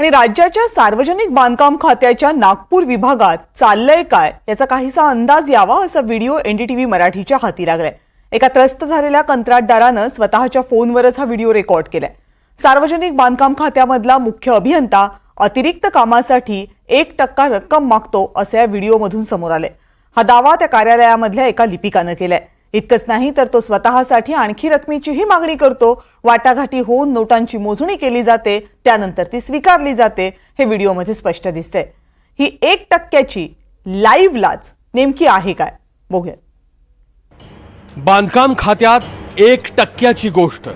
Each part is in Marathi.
आणि राज्याच्या सार्वजनिक बांधकाम खात्याच्या नागपूर विभागात चाललंय काय याचा काहीसा अंदाज यावा असा व्हिडिओ एनडीटीव्ही मराठीच्या हाती लागलाय. एका त्रस्त झालेल्या कंत्राटदारानं स्वतःच्या फोनवरच हा व्हिडिओ रेकॉर्ड केलाय. सार्वजनिक बांधकाम खात्यामधला मुख्य अभियंता अतिरिक्त कामासाठी एक टक्का रक्कम मागतो असं या व्हिडिओमधून समोर आलंय. हा दावा त्या कार्यालयामधल्या एका लिपिकानं केलाय. इतकंच नाही तर तो स्वतःसाठी आणखी रकमेचीही मागणी करतो वाटाघाटी होऊन नोटांची मोजणी केली जाते त्यानंतर ती स्वीकारली जाते हे व्हिडिओमध्ये स्पष्ट दिसतंय. ही एक टक्क्याची लाईव्ह लाच नेमकी आहे काय? बघूया. बांधकाम खात्यात एक टक्क्याची गोष्ट.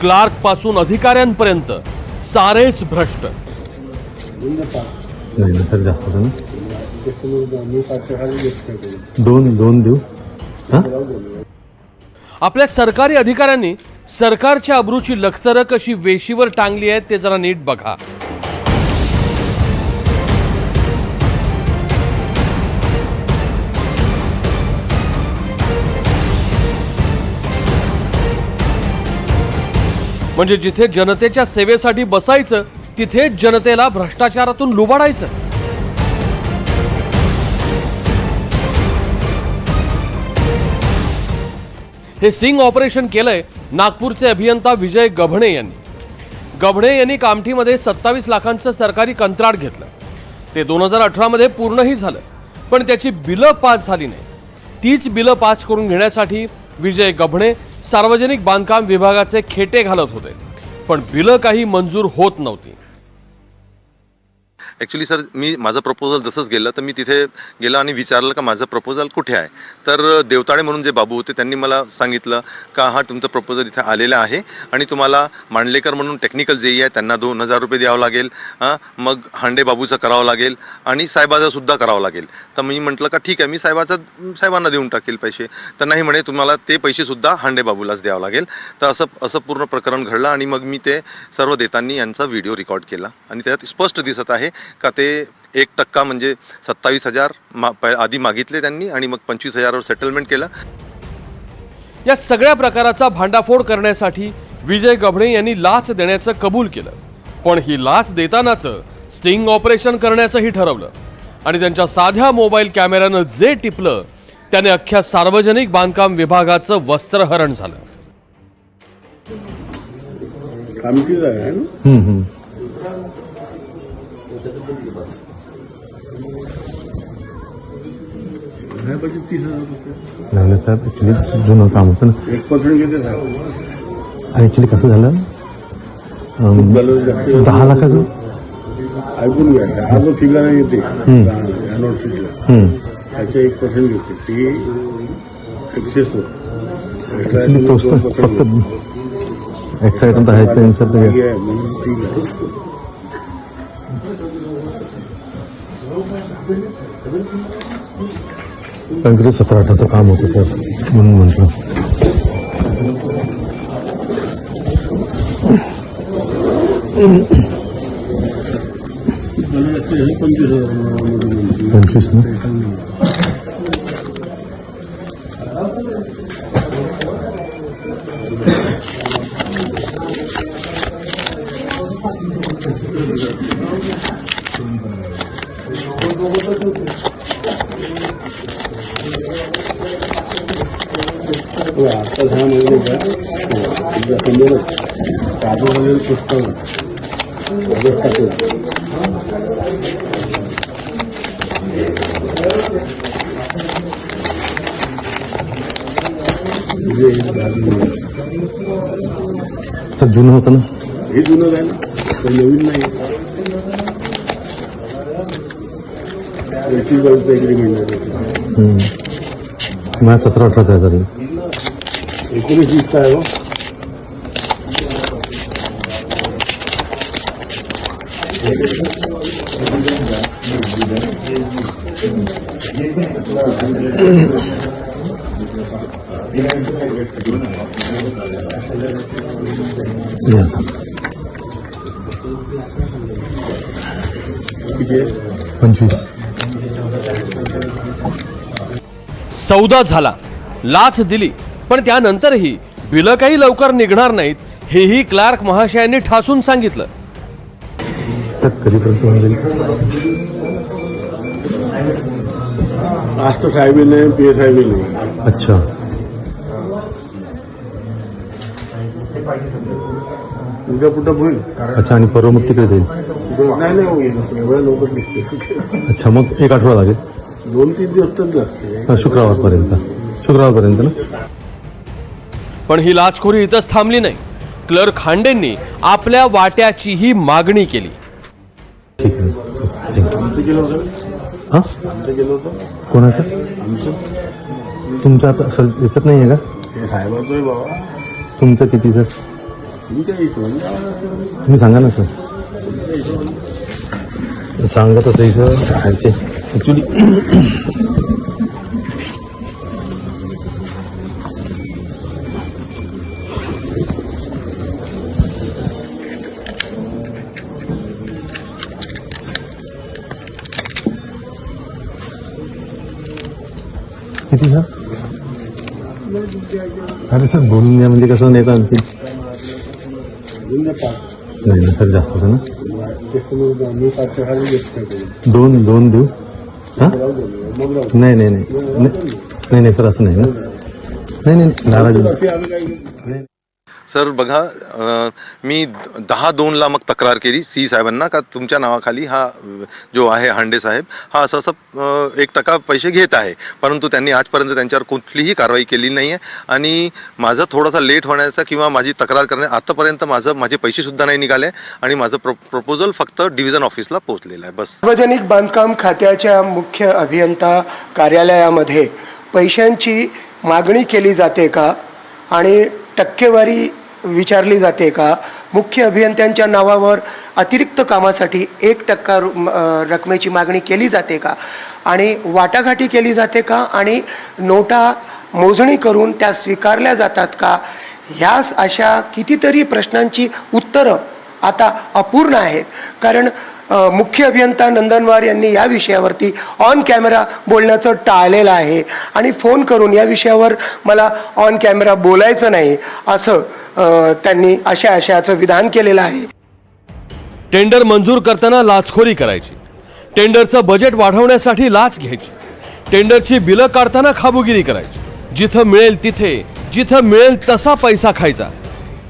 क्लार्कपासून अधिकाऱ्यांपर्यंत सारेच भ्रष्ट. नाही ना सर जास्त दोन दोन देऊ? आपल्या सरकारी अधिकाऱ्यांनी सरकारच्या अब्रूची लखतरं कशी वेशीवर टांगली आहेत ते जरा नीट बघा. म्हणजे जिथे जनतेच्या सेवेसाठी बसायचं तिथेच जनतेला भ्रष्टाचारातून लुबाडायचं. हे सिंग ऑपरेशन केलंय नागपूरचे अभियंता विजय गभणे यांनी. गभणे यांनी कामठीमध्ये सत्तावीस लाखांचं सरकारी कंत्राट घेतलं. ते दोन हजार अठरामध्ये पूर्णही झालं पण त्याची बिलं पास झाली नाही. तीच बिलं पास करून घेण्यासाठी विजय गभणे सार्वजनिक बांधकाम विभागाचे खेटे घालत होते पण बिलं काही मंजूर होत नव्हती. ॲक्च्युली सर मी माझं प्रपोजल जसंच गेलं तर मी तिथे गेलं आणि विचारलं का माझं प्रपोजल कुठे आहे? तर देवताळे म्हणून जे बाबू होते त्यांनी मला सांगितलं का हा तुमचं प्रपोजल इथे आलेलं आहे आणि तुम्हाला मांडलेकर म्हणून टेक्निकल जेई आहे त्यांना दोन हजार रुपये द्यावं लागेल मग हांडे बाबूचं करावं लागेल आणि साहेबाचासुद्धा करावं लागेल. तर मी म्हटलं का ठीक आहे मी साहेबाचा साहेबांना देऊन टाकेल पैसे. तर नाही म्हणे तुम्हाला ते पैसेसुद्धा हांडे बाबूलाच द्यावं लागेल. तर असं असं पूर्ण प्रकरण घडलं आणि मग मी ते सर्व देतांनी यांचा व्हिडिओ रेकॉर्ड केला आणि त्यात स्पष्ट दिसत आहे का ते एक टक्का म्हणजे सत्तावीस हजार मा आधी मागितले त्यांनी आणि मग पंचवीस हजारावर सेटलमेंट केलं. या सगळ्या प्रकाराचा भांडाफोड करण्यासाठी विजय गभणे यांनी लाच देण्याचं कबूल केलं. पण ही लाच देतानाचं स्टिंग ऑपरेशन करण्याचंही ठरवलं. आणि त्यांच्या साध्या मोबाईल कॅमेऱ्यानं जे टिपलं त्याने अख्ख्या सार्वजनिक बांधकाम विभागाचं वस्त्रहरण झालं. नाही पाहिजे तीस हजार रुपये नाही ना साहेब ॲक्च्युली जुनं काम होतं ना. एक पर्सेंट घेते साहेब ॲक्च्युली कसं झालं? दहा लाखाचं? ऐकून घ्या दहा जो फिगर येते. हम्म. त्याचे एक पर्सेंट घेते. ती एक्सेस Actually तोच तर फक्त एक्साइटमेंट आहेच नाही सर ते म्हणून आहे सतरा अठराचं काम होतं सर म्हणून म्हटलं. पंचवीस पंचवीस ना? हो, आता दहा महिन्याचा तुमच्या समोरच काजू झालेलं पुस्तक कागद टाकला म्हणजे हे झालं. सर जुनं होतं ना हे जुनं आहे ना ते नवीन नाही एकवीस बावीस एग्रीमेंट आहे हम्म. माझ्या सतरा अठराचं आहे हे. एकोणीस वीस आहे हो? आहे? पंचवीस. सौदा झाला. लाच दिली. पण त्यानंतरही बिलं काही लवकर निघणार नाहीत हेही क्लार्क महाशयांनी ठासून सांगितलं. आज तर साहेब नाही पी एस नाही अच्छा. उद्या कुठं होईल? अच्छा आणि परवा मग तिकडे जाईल. नाही नाही एवढ्या लवकर दिसते अच्छा मग एक आठवडा लागेल. दोन तीन दिवस तर लागते हा, शुक्रवारपर्यंत. शुक्रवारपर्यंत ना? पण ही लाचखोरी इथंच थांबली नाही. क्लर्क खांडेंनी आपल्या वाट्याचीही मागणी केली. ठीक आहे. थँक्यू आमचं गेलं होतं हां? आमचं गेलं होतं? कोणाचं? आमचं. तुमच्या आता सर याच्यात नाही आहे का? हे साहेबाचं आहे बाबा. तुमचं किती सर इकडून तुम्ही सांगा ना सर. सांगा तसंही सर ह्याचे ॲक्च्युली किती सर? अरे सर बोलून द्या म्हणजे कसं नाही तर आणखी? नाही ना सर जास्त होतं ना. दोन दोन देऊ? हां? नाही नाही नाही. नाही नाही नाही सर असं नाही ना. नाही नाही नाराज नाही. सर बघा मी दहा दोनला मग तक्रार केली सी साहेबांना का तुमच्या नावाखाली हा जो आहे हांडे साहेब हा असं असं एक टक्का पैसे घेत आहे. परंतु त्यांनी आजपर्यंत त्यांच्यावर कुठलीही कारवाई केली नाही आहे आणि माझं थोडासा लेट होण्याचा किंवा माझी तक्रार करणे आतापर्यंत माझं माझे पैसेसुद्धा नाही निघाले आणि माझं प्रो प्रपोजल फक्त डिव्हिजन ऑफिसला पोहोचलेलं आहे. बस. सार्वजनिक बांधकाम खात्याच्या मुख्य अभियंता कार्यालयामध्ये पैशांची मागणी केली जाते का? आणि टक्केवारी विचारली जाते का? मुख्य अभियंत्यांच्या नावावर अतिरिक्त कामासाठी एक टक्का रकमेची मागणी केली जाते का? आणि वाटाघाटी केली जाते का? आणि नोटा मोजणी करून त्या स्वीकारल्या जातात का? ह्या अशा कितीतरी प्रश्नांची उत्तरं आता अपूर्ण आहेत. कारण मुख्य अभियंता नंदनवार यांनी या विषयावरती ऑन कॅमेरा बोलण्याचं टाळलेलं आहे. आणि फोन करून या विषयावर मला ऑन कॅमेरा बोलायचं नाही असं त्यांनी अशा आशयाचं विधान केलेलं आहे. टेंडर मंजूर करताना लाचखोरी करायची. टेंडरचं बजेट वाढवण्यासाठी लाच घ्यायची. टेंडरची बिलं काढताना खाबुगिरी करायची. जिथं मिळेल तिथे जिथं मिळेल तसा पैसा खायचा.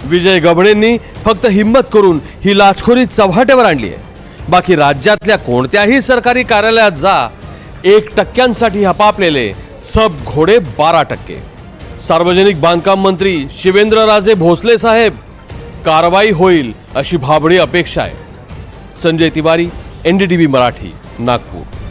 विजय गबणेंनी फक्त हिंमत करून ही लाचखोरी चव्हाट्यावर आणली आहे. बाकी राज्यातल्या कोणत्याही सरकारी कार्यालयात जा. एक टक्क्यांसाठी हपापलेले सब घोडे बारा टक्के. सार्वजनिक बांधकाम मंत्री शिवेंद्रराजे भोसले साहेब कारवाई होईल अशी भाबडी अपेक्षा आहे. संजय तिवारी एनडीटीव्ही मराठी नागपूर.